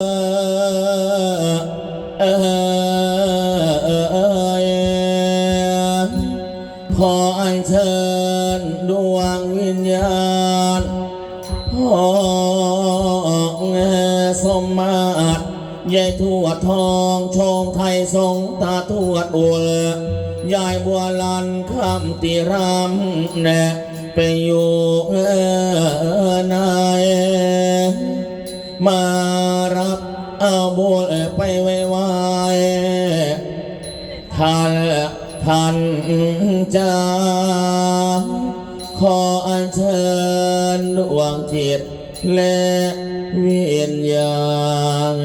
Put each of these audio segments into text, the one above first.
ขออัญเชิญดวงวิญญาณพ่อสมมาตรยายทวดทองชงไทยทรงตาทวดอุลยายบัวลันคำติรำแน่ไปอยู่เอ่อนมารับ เอาบุญไปไว้ไว้ท่านท่านจะขออัญเชิญดวงจิตและวิญญาณ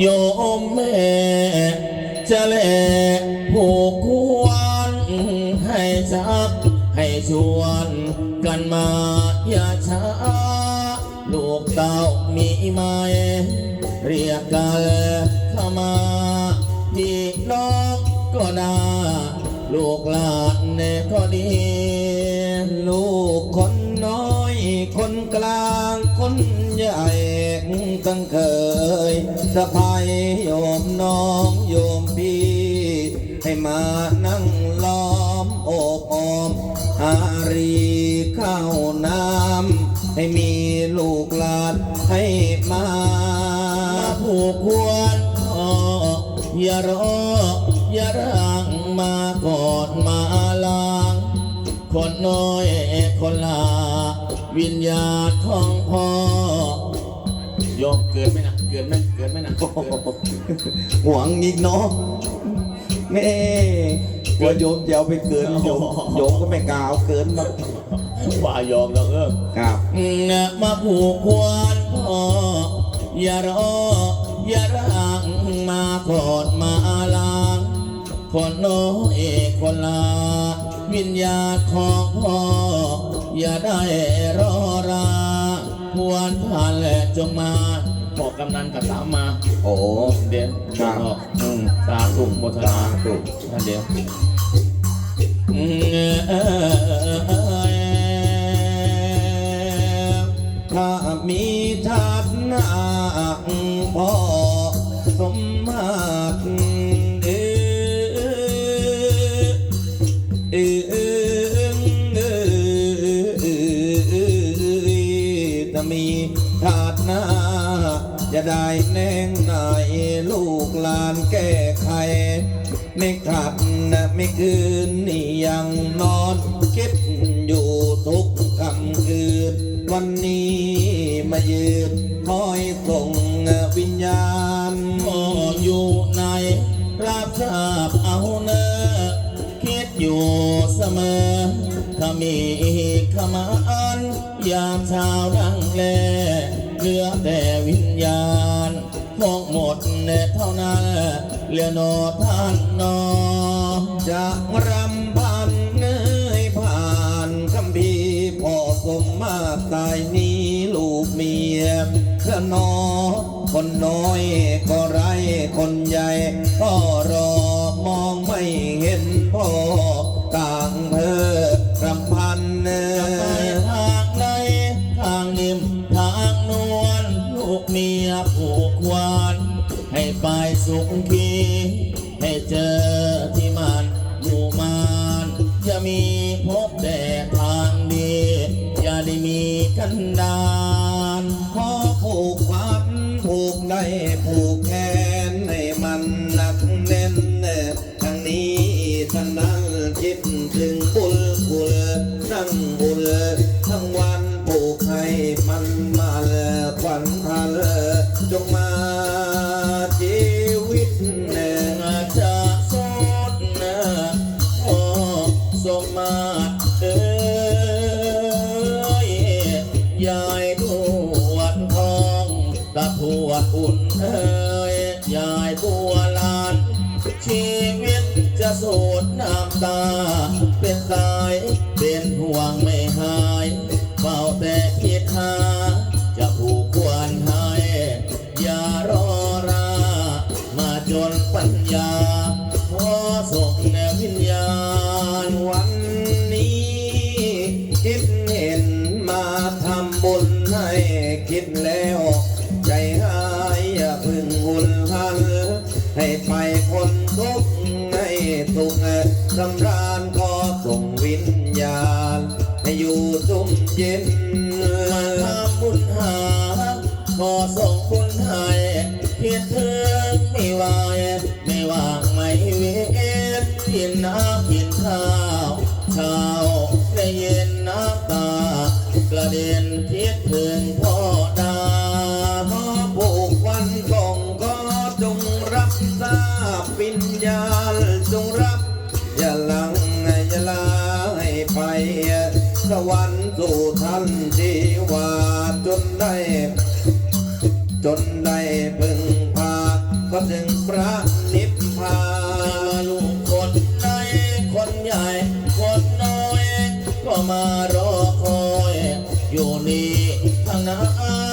อยมแม่จะแลผูกควรให้ชักให้ชวนกันมาอย่าช้า ลูกเต้ามีไหมเรียกกันเข้ามาพี่น้องก็ได้ลูกหลานเน่ก็ดี ลูกคนน้อย คนกลางคนใหญ่ตั้งเคยสะพา โยมน้องโยมพี่ให้มานั่งล้อมโอบออมอารีข้าวน้ำให้มีลูกหลานให้มาผูกควรออย่ารออย่าร่างมากอดมาลางคนน้อยคนลา วิญญาณของพ่อยอมเกินไหมนะเกินไหม กินไหมนะเกินหวงอีกเนาะแม่กลัวโยมจะเอาไปเกินโยมโยมก็ไม่กล้าเอาเกินหรอกว่ายอมแล้วเออครับมาผูกควรพ่ออย่ารออย่าร่างมากอดมาลางคนน้อยคนลา วิญญาณของพ่อ อย่าได้รอราควรผ่านและจงมา บอกกำนันกับสามมา โอ้เดี๋ยวครับออกอืมสาธุโมทนาสาธุท่านเดียวอืมถ้ามีชาติหน้าพ่อสมมา ไม่ขัดนะไม่คืนนี่ยังนอนคิดอยู่ทุกคำคืน วันนี้มายืนคอยส่งวิญญาณพ่ออยู่ในรับทราบเอาเนอคิดอยู่เสมอถ้ามีขมานยามเช้าดังแลเหลือแต่วิญญาณ ดเนเท่านั้นเลือโนท่านนอจะรำพันเงยผ่านคำพีพ่อสมมาตายนี้ลูกเมียเพื่อนอคนน้อยก็ไรคนใหญ่ก็รอมองไม่เห็นพ่อต่างเพอ ได้ผูกแขนให้มันหนักแน่นทางนี้ท่านนั่งคิดถึงบุญบุญนั่งบุญทั้งวันผูกให้มันมาเลยควันทันจงมาชีวิตเน่จะสดนะโอ้สมารเอ เป็นสายเป็นห่วง ทุกข์สำราญขอส่งวิญญาณ ให้อยู่จุ่มเย็นมาทำบุญหา ขอส่งบุญให้เพียรเธอไม่ไหวไม่ว่างไม่เว้นกินน้ำกินข้าวเช้าได้เย็นน้ำตากระเด็นคิดถึงพ่อ จนได้พึงพาก็ถึงพระนิพพานลูกคนใดคนใหญ่ คนน้อย ก็มารอคอย อยู่นี่ทางนั้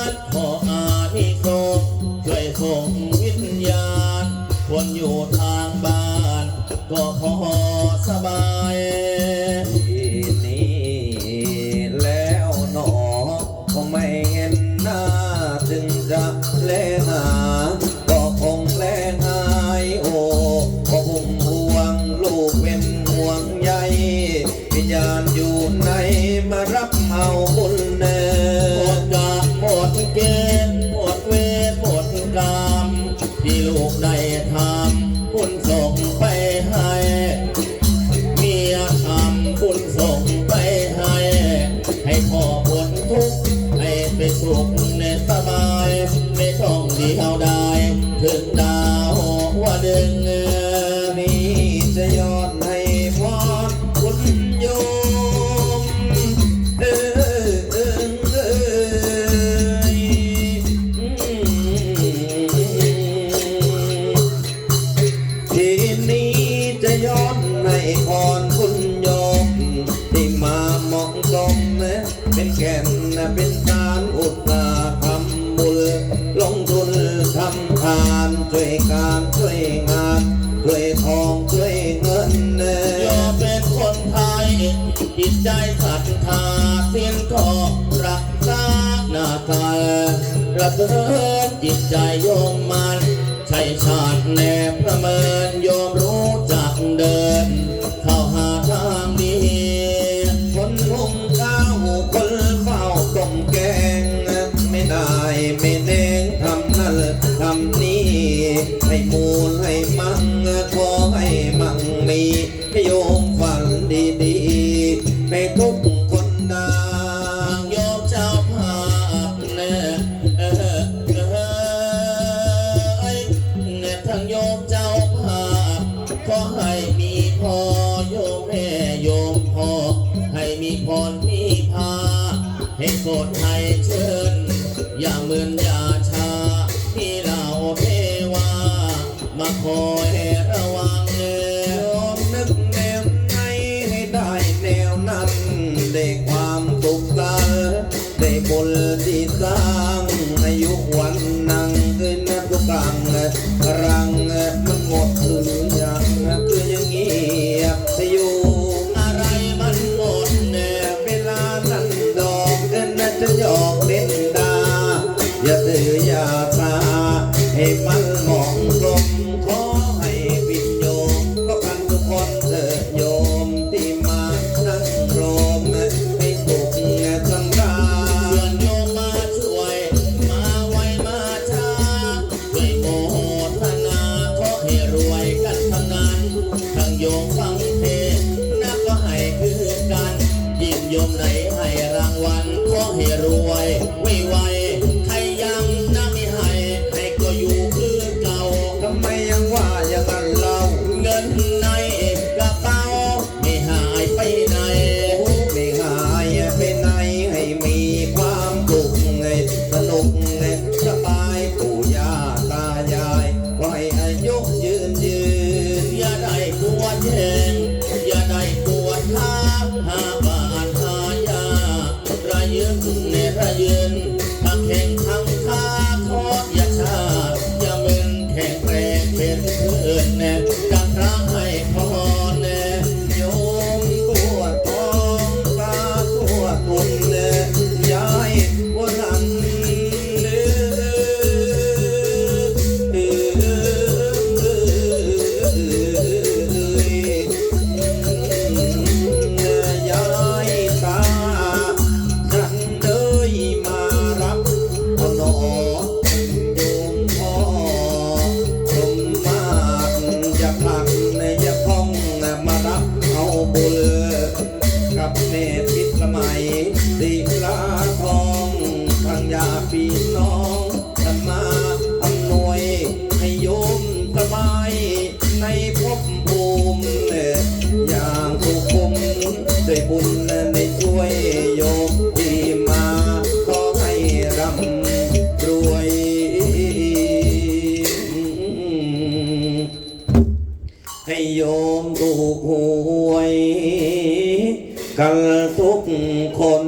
นขออานิสงส์ช่วยส่งวิญญาณ คนอยู่ทางบ้าน ก็ขอสบาย ที่ลูกได้ ช่วยการช่วยงานช่วยทองช่วยเงินเนโยมเป็นคนไทย จิตใจศรัทธาสิ้นก็รักษาหน้าตาระเบิดจิตใจโยมมัน ใช่ชาติแนบประเมิน ใอย่าถืออยาตาให้มันเหมาะสมขอให้วิญโยมก็กันทุกคนเถิดโยมที่มานั่งรอมให้สุขสำราญเพื่อนโยมมาช่วย มาไวมาช้าช่วยโมทนาขอให้รวยกันทั้งนั้นทั้งโยมฟังเทศน์นักก็ให้คือกันยิ่งโยมไหนให้รางวัลขอให้รวยไวไว ถูกหวยกันทุกคน